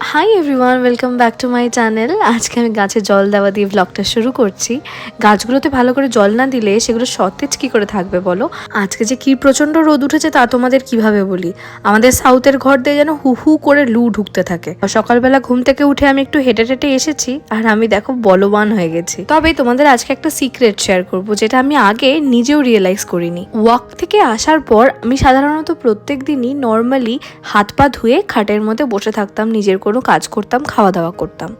Hi everyone welcome back to my channel আজকে আমি গাছে জল দেওয়া দিয়ে ব্লগটা শুরু করছি। গাছগুলোতে ভালো করে জল না দিলে সেগুলো সতেজ কি করে থাকবে বলো? আজকে যে কি প্রচণ্ড রোদ উঠেছে তা তোমাদের কীভাবে বলি? আমাদের সাউথের ঘর দিয়ে যেন হু হু করে লু ঢুকতে থাকে। সকালবেলা ঘুম থেকে উঠে আমি একটু হেঁটে হেঁটে এসেছি আর আমি দেখো বলবান হয়ে গেছি। তবে তোমাদের আজকে একটা সিক্রেট শেয়ার করব, যেটা আমি আগে নিজেও রিয়েলাইজ করিনি। ওয়াক থেকে আসার পর আমি সাধারণত প্রত্যেক দিনই নর্মালি হাত পা ধুয়ে খাটের মধ্যে বসে থাকতাম নিজের কোনো কাজ করতাম খাওয়া দাওয়া করতাম।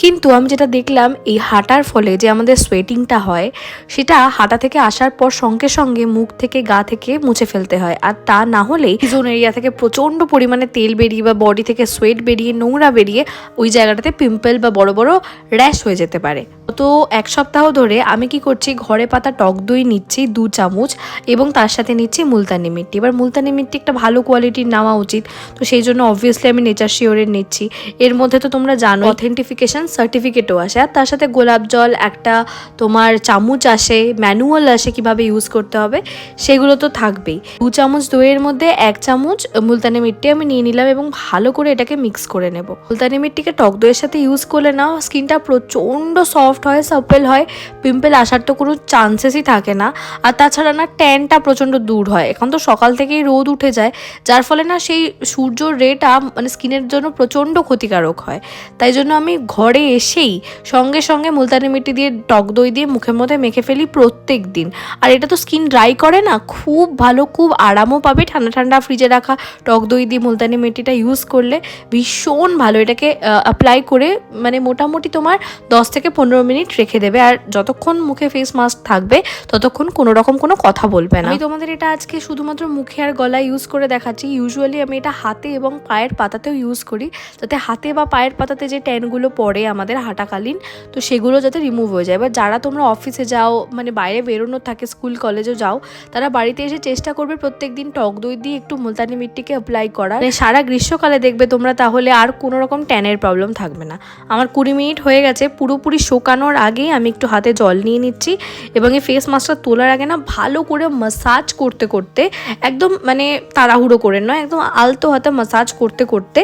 কিন্তু আমি যেটা দেখলাম, এই হাঁটার ফলে যে আমাদের সোয়েটিংটা হয়, সেটা হাঁটা থেকে আসার পর সঙ্গে সঙ্গে মুখ থেকে, গা থেকে মুছে ফেলতে হয়। আর তা না হলেই জোন এরিয়া থেকে প্রচণ্ড পরিমাণে তেল বেরিয়ে বা বডি থেকে সোয়েট বেরিয়ে, নোংরা বেরিয়ে ওই জায়গাটাতে পিম্পল বা বড় বড় র্যাশ হয়ে যেতে পারে। তো এক সপ্তাহ ধরে আমি কি করছি, ঘরে পাতা টক দই নিচ্ছি দু চামচ এবং তার সাথে নিচ্ছি মুলতানি মিট্টি। এবার মুলতানি মিট্টি একটা ভালো কোয়ালিটির নেওয়া উচিত। তো সেই জন্য অবভিয়াসলি আমি নেচার শিওরের নিচ্ছি। এর মধ্যে তো তোমরা জানো অথেন্টিফিকেশন সার্টিফিকেটও আসে। আর তার সাথে গোলাপ জল, একটা তোমার চামচ আসে ম্যানুয়াল আসে কীভাবে ইউজ করতে হবে, সেগুলো তো থাকবেই। দু চামচ দইয়ের মধ্যে এক চামচ মুলতানি মিট্টি আমি নিয়ে নিলাম এবং ভালো করে এটাকে মিক্স করে নেব। মুলতানি মিট্টিকে টক দইয়ের সাথে ইউজ করলে না স্কিনটা প্রচণ্ড সফট হয় সাপেল হয়। পিম্পল আসার তো কোনো চান্সেসই থাকে না। আর তাছাড়া না ট্যানটা প্রচণ্ড দূর হয়। এখন তো সকাল থেকেই রোদ উঠে যায়। যার ফলে না, সেই সূর্যর রেটা মানে স্কিনের জন্য প্রচণ্ড ক্ষতিকারক হয়। তাই জন্য আমি ঘরে এসেই সঙ্গে সঙ্গে মুলতানি মিট্টি দিয়ে, টক দই দিয়ে মুখের মধ্যে মেখে ফেলি প্রত্যেক দিন। আর এটা তো স্কিন ড্রাই করে না, খুব ভালো, খুব আরামও পাবে ঠান্ডা ঠান্ডা ফ্রিজে রাখা টক দই দিয়ে মুলতানি মিট্টিটা ইউজ করলে ভীষণ ভালো। এটাকে অ্যাপ্লাই করে মানে মোটামুটি তোমার দশ থেকে পনেরো মিনিট রেখে দেবে। আর যতক্ষণ মুখে ফেস মাস্ক থাকবে, ততক্ষণ কোনো রকম কোনো কথা বলবে না। আমি তোমাদের এটা আজকে শুধুমাত্র মুখে আর গলায় ইউজ করে দেখাচ্ছি। ইউজুয়ালি আমি এটা হাতে এবং পায়ের পাতাতেও ইউজ করি। যাতে হাতে বা পায়ের পাতাতে যে ট্যানগুলো পড়ে আমাদের হাঁটাকালীন, তো সেগুলো যাতে রিমুভ হয়ে যায়। এবার যারা তোমরা অফিসে যাও মানে বাইরে বেরোনো থাকে স্কুল কলেজেও যাও, তারা বাড়িতে এসে চেষ্টা করবে প্রত্যেক দিন টক দই দিয়ে একটু মুলতানি মিট্টিকে অ্যাপ্লাই করা মানে সারা গ্রীষ্মকালে দেখবে তোমরা তাহলে আর কোনো রকম ট্যানের প্রবলেম থাকবে না। আমার কুড়ি মিনিট হয়ে গেছে, পুরোপুরি শোকানোর আগেই আমি একটু হাতে জল নিয়ে নিচ্ছি এবং এই ফেস মাস্কটা তোলার আগে না ভালো করে মাসাজ করতে করতে, একদম মানে তাড়াহুড়ো করে নয়, একদম আলতো হাতে মাসাজ করতে করতে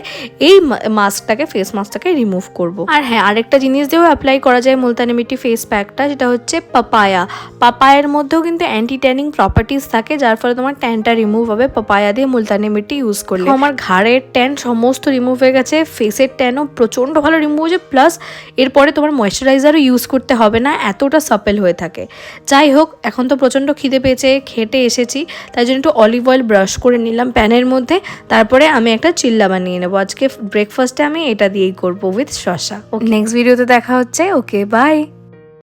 এই মাস্কটাকে ফেস মাস্কটাকে রিমুভ করব। আর হ্যাঁ আরেকটা জিনিস দিয়েও অ্যাপ্লাই করা যায় মুলতানি মিট্টি ফেস প্যাকটা যেটা হচ্ছে পাপায়া পাপায়ের মধ্যেও কিন্তু অ্যান্টি ট্যানিং প্রপার্টিস থাকে যার ফলে তোমার ট্যানটা রিমুভ হবে পাপায়া দিয়ে মুলতানি মিট্টি ইউজ করলে। আমার ঘাড়ের ট্যান সমস্ত রিমুভ হয়ে গেছে ফেসের ট্যানও প্রচণ্ড ভালো রিমুভ হয়েছে প্লাস এরপরে তোমার ময়শ্চারাইজারও ইউজ করতে হবে না এতটা সাপেল হয়ে থাকে। যাই হোক এখন তো প্রচণ্ড খিদে পেয়েছে খেটে এসেছি তাই জন্য একটু অলিভ অয়েল ব্রাশ করে নিলাম প্যানের মধ্যে তারপরে আমি একটা চিল্লা বানিয়ে নেব। আজকে ব্রেকফাস্টে আমি এটা দিয়েই করব উইথ শশা নেক্সট ভিডিওতে দেখা হচ্ছে। Okay bye